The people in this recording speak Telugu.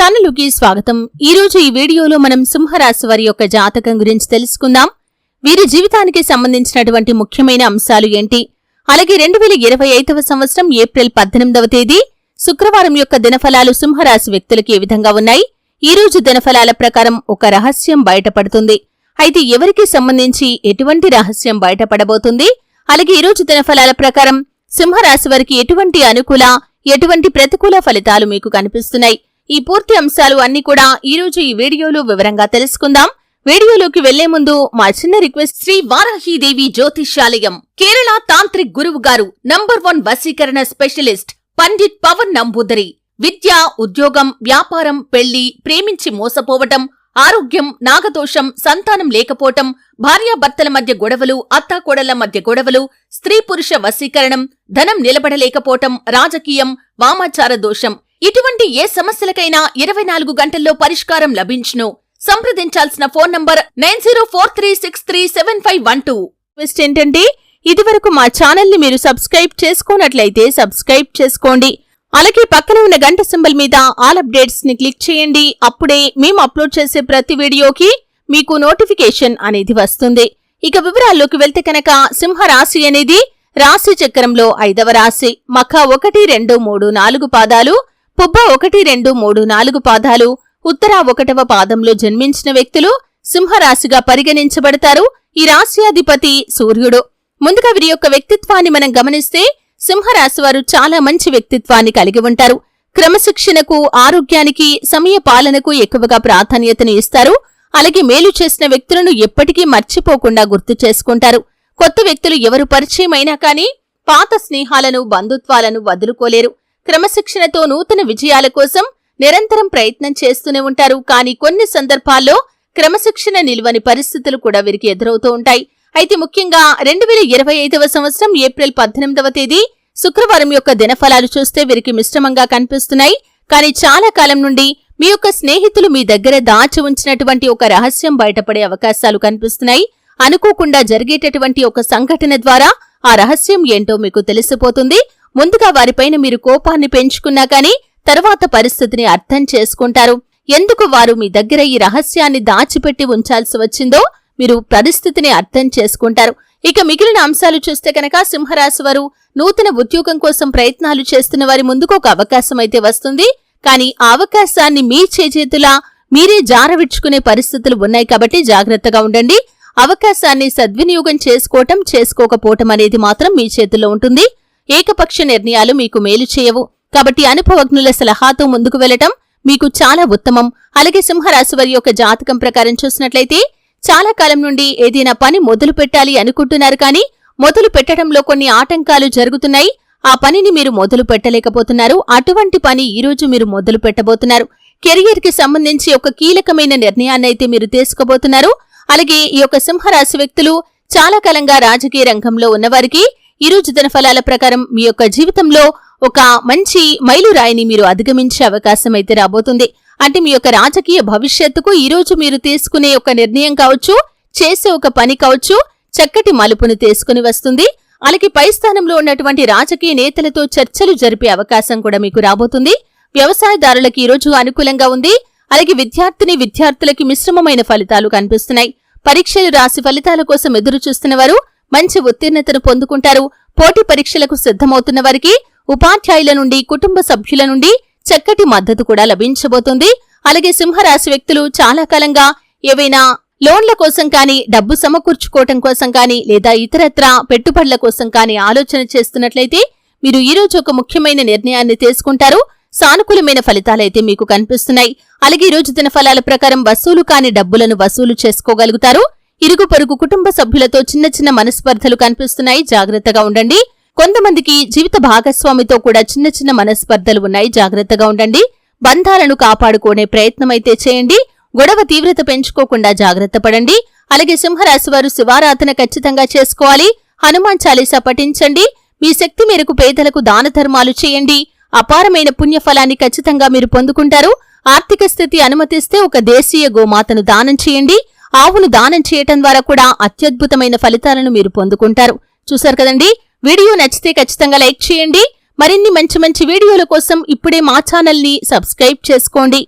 ఛానలుకి స్వాగతం. ఈ రోజు ఈ వీడియోలో మనం సింహరాశి వారి యొక్క జాతకం గురించి తెలుసుకుందాం. వీరి జీవితానికి సంబంధించినటువంటి ముఖ్యమైన అంశాలు ఏంటి? అలాగే రెండు వేల ఇరవై ఐదవ సంవత్సరం ఏప్రిల్ పద్దెనిమిదవ తేదీ శుక్రవారం యొక్క దినఫలాలు సింహరాశి వ్యక్తులకు ఏ విధంగా ఉన్నాయి? ఈ రోజు దినఫలాల ప్రకారం ఒక రహస్యం బయటపడుతుంది. అయితే ఎవరికి సంబంధించి ఎటువంటి రహస్యం బయటపడబోతుంది? అలాగే ఈ రోజు దినఫలాల ప్రకారం సింహరాశి వారికి ఎటువంటి అనుకూల ఎటువంటి ప్రతికూల ఫలితాలు మీకు కనిపిస్తున్నాయి? ఈ పూర్తి అంశాలు అన్ని కూడా ఈ రోజు ఈ వీడియోలో వివరంగా తెలుసుకుందాం. వీడియోలోకి వెళ్ళే ముందు మా చిన్న రిక్వెస్ట్ శ్రీ వారాహీదేవి జ్యోతిష్యాలయం కేరళ తాంత్రిక్ గురువు గారు నంబర్ వన్ వశీకరణ స్పెషలిస్ట్ పండిట్ పవన్ నంబూదరి. విద్య ఉద్యోగం వ్యాపారం పెళ్ళి ప్రేమించి మోసపోవటం ఆరోగ్యం నాగదోషం సంతానం లేకపోవటం భార్యాభర్తల మధ్య గొడవలు అత్తాకోడళ్ళ మధ్య గొడవలు స్త్రీ పురుష వశీకరణం ధనం నిలబడలేకపోవటం రాజకీయం వామాచార దోషం ఇటువంటి ఏ సమస్యలకైనా ఇరవై నాలుగు గంటల్లో పరిష్కారం లభించును. సంప్రదించాల్సిన phone number nine zero four three six three seven five one two. Request ఏంటంటే ఇదివరకు మా ఛానల్ని మీరు సబ్స్క్రైబ్ చేసుకోనట్లయితే సబ్స్క్రైబ్ చేసుకోండి. అలాగే పక్కన ఉన్న గంట సింబల్ మీద ఆల్ అప్డేట్స్ని క్లిక్ చేయండి. అప్పుడే మేము అప్లోడ్ చేసే ప్రతి వీడియోకి మీకు నోటిఫికేషన్ అనేది వస్తుంది. ఇక వివరాల్లోకి వెళ్తే కనుక సింహరాశి అనేది రాశి చక్రంలో ఐదవ రాశి. మఖ ఒకటి రెండు మూడు నాలుగు పాదాలు పుబ్బ ఒకటి రెండు మూడు నాలుగు పాదాలు ఉత్తర ఒకటవ పాదంలో జన్మించిన వ్యక్తులు సింహరాశిగా పరిగణించబడతారు. ఈ రాశ్యాధిపతి సూర్యుడు. ముందుగా వీరి యొక్క వ్యక్తిత్వాన్ని మనం గమనిస్తే సింహరాశి వారు చాలా మంచి వ్యక్తిత్వాన్ని కలిగి ఉంటారు. క్రమశిక్షణకు ఆరోగ్యానికి సమయ పాలనకు ఎక్కువగా ప్రాధాన్యతను ఇస్తారు. అలాగే మేలు చేసిన వ్యక్తులను ఎప్పటికీ మర్చిపోకుండా గుర్తు చేసుకుంటారు. కొత్త వ్యక్తులు ఎవరు పరిచయమైనా కానీ పాత స్నేహాలను బంధుత్వాలను వదులుకోలేరు. క్రమశిక్షణతో నూతన విజయాల కోసం నిరంతరం ప్రయత్నం చేస్తూనే ఉంటారు. కానీ కొన్ని సందర్భాల్లో క్రమశిక్షణ నిలువని పరిస్థితులు కూడా వీరికి ఎదురవుతూ ఉంటాయి. అయితే ముఖ్యంగా రెండు వేల ఇరవై ఐదవ సంవత్సరం ఏప్రిల్ పద్దెనిమిదవ తేదీ శుక్రవారం యొక్క దినఫలాలు చూస్తే వీరికి మిశ్రమంగా కనిపిస్తున్నాయి. కానీ చాలా కాలం నుండి మీ యొక్క స్నేహితులు మీ దగ్గర దాచి ఉంచినటువంటి ఒక రహస్యం బయటపడే అవకాశాలు కనిపిస్తున్నాయి. అనుకోకుండా జరిగేటటువంటి ఒక సంఘటన ద్వారా ఆ రహస్యం ఏంటో మీకు తెలిసిపోతుంది. ముందుగా వారిపైన మీరు కోపాన్ని పెంచుకున్నా కానీ తర్వాత పరిస్థితిని అర్థం చేసుకుంటారు. ఎందుకు వారు మీ దగ్గర ఈ రహస్యాన్ని దాచిపెట్టి ఉంచాల్సి వచ్చిందో మీరు పరిస్థితిని అర్థం చేసుకుంటారు. ఇక మిగిలిన అంశాలు చూస్తే కనుక సింహరాశి వారు నూతన ఉద్యోగం కోసం ప్రయత్నాలు చేస్తున్న వారి ముందుకు ఒక అవకాశం అయితే వస్తుంది. కానీ ఆ అవకాశాన్ని మీ చేజేతులా మీరే జారవిడ్చుకునే పరిస్థితులు ఉన్నాయి కాబట్టి జాగ్రత్తగా ఉండండి. అవకాశాన్ని సద్వినియోగం చేసుకోవటం చేసుకోకపోవటం అనేది మాత్రం మీ చేతుల్లో ఉంటుంది. ఏకపక్ష నిర్ణయాలు మీకు మేలు చేయవు. కాబట్టి అనుభవజ్ఞుల సలహాతో ముందుకు వెళ్ళటం మీకు చాలా ఉత్తమం. అలాగే సింహరాశి వారి యొక్క జాతకం ప్రకారం చూసినట్లయితే చాలా కాలం నుండి ఏదైనా పని మొదలు పెట్టాలి అనుకుంటున్నారు కానీ మొదలు పెట్టడంలో కొన్ని ఆటంకాలు జరుగుతున్నాయి. ఆ పనిని మీరు మొదలు పెట్టలేకపోతున్నారు. అటువంటి పని ఈ రోజు మీరు మొదలు పెట్టబోతున్నారు. కెరియర్కి సంబంధించి ఒక కీలకమైన నిర్ణయాన్నైతే మీరు తీసుకోబోతున్నారు. అలాగే ఈ యొక్క సింహరాశి వ్యక్తులు చాలా కాలంగా రాజకీయ రంగంలో ఉన్నవారికి ఈ రోజు ప్రకారం మీ యొక్క జీవితంలో ఒక మంచి మైలురాయిని మీరు అధిగమించే అవకాశం అయితే రాబోతుంది. అంటే మీ యొక్క రాజకీయ భవిష్యత్తుకు ఈ రోజు మీరు తీసుకునే ఒక నిర్ణయం కావచ్చు చేసే ఒక పని కావచ్చు చక్కటి మలుపును తీసుకుని వస్తుంది. అలాగే పై స్థానంలో ఉన్నటువంటి రాజకీయ నేతలతో చర్చలు జరిపే అవకాశం కూడా మీకు రాబోతుంది. వ్యవసాయదారులకు ఈ రోజు అనుకూలంగా ఉంది. అలాగే విద్యార్థిని విద్యార్థులకి మిశ్రమమైన ఫలితాలు కనిపిస్తున్నాయి. పరీక్షలు రాసి ఫలితాల కోసం ఎదురు చూస్తున్న వారు మంచి ఉత్తీర్ణతను పొందుకుంటారు. పోటీ పరీక్షలకు సిద్ధమవుతున్న వారికి ఉపాధ్యాయుల నుండి కుటుంబ సభ్యుల నుండి చక్కటి మద్దతు కూడా లభించబోతుంది. అలాగే సింహరాశి వ్యక్తులు చాలా కాలంగా ఏవైనా లోన్ల కోసం కానీ డబ్బు సమకూర్చుకోవటం కోసం కానీ లేదా ఇతరత్ర పెట్టుబడుల కోసం కానీ ఆలోచన చేస్తున్నట్లయితే మీరు ఈ రోజు ఒక ముఖ్యమైన నిర్ణయాన్ని తీసుకుంటారు. సానుకూలమైన ఫలితాలైతే మీకు కనిపిస్తున్నాయి. అలాగే ఈరోజు రోజు దిన ఫలాల ప్రకారం వసూలు కాని డబ్బులను వసూలు చేసుకోగలుగుతారు. ఇరుగు పొరుగు కుటుంబ సభ్యులతో చిన్న చిన్న మనస్పర్ధలు కనిపిస్తున్నాయి. జాగ్రత్తగా ఉండండి. కొంతమందికి జీవిత భాగస్వామితో కూడా చిన్న చిన్న మనస్పర్ధలు ఉన్నాయి. జాగ్రత్తగా ఉండండి. బంధాలను కాపాడుకునే ప్రయత్నమైతే చేయండి. గొడవ తీవ్రత పెంచుకోకుండా జాగ్రత్త పడండి. అలాగే సింహరాశి వారు శివారాధన ఖచ్చితంగా చేసుకోవాలి. హనుమాన్ చాలీసా పఠించండి. మీ శక్తి మేరకు పేదలకు దాన ధర్మాలు చేయండి. అపారమైన పుణ్యఫలాన్ని ఖచ్చితంగా మీరు పొందుకుంటారు. ఆర్థిక స్థితి అనుమతిస్తే ఒక దేశీయ గోమాతను దానం చేయండి. ఆవును దానం చేయటం ద్వారా కూడా అత్యద్భుతమైన ఫలితాలను మీరు పొందుకుంటారు. చూశారు కదండి? వీడియో నచ్చితే ఖచ్చితంగా లైక్ చేయండి. మరిన్ని మంచి మంచి వీడియోల కోసం ఇప్పుడే మా ఛానల్ని సబ్స్క్రైబ్ చేసుకోండి.